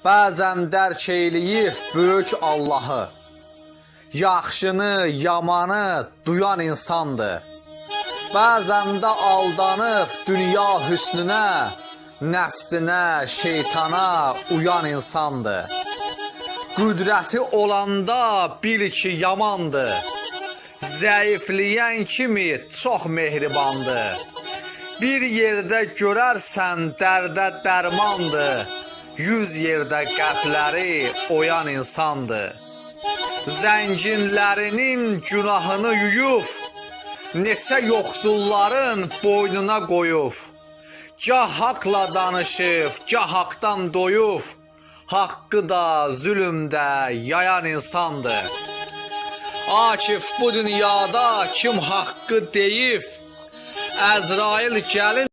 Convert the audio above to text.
Bəzən dərk eyləyib böyük Allahı. Yaxşını, yamanı duyan insandır. Bəzən də aldanıb dünya hüsnünə, nəfsinə, şeytana uyan insandır. Qüdrəti olanda bil ki yamandır. Zəifləyən kimi çox mehribandır. Bir yerdə görərsən dərdə dərmandır. Yüz yerdə qəlbləri oyan insandır. Zənginlərinin günahını yuyub, neçə yoxsulların boynuna qoyub. Gah haqla danışıb, gah haqdan doyub, haqqı da, zülmdə yayan insandır. Akif bu dünyada kim haqqı deyib, Əzrail gəlin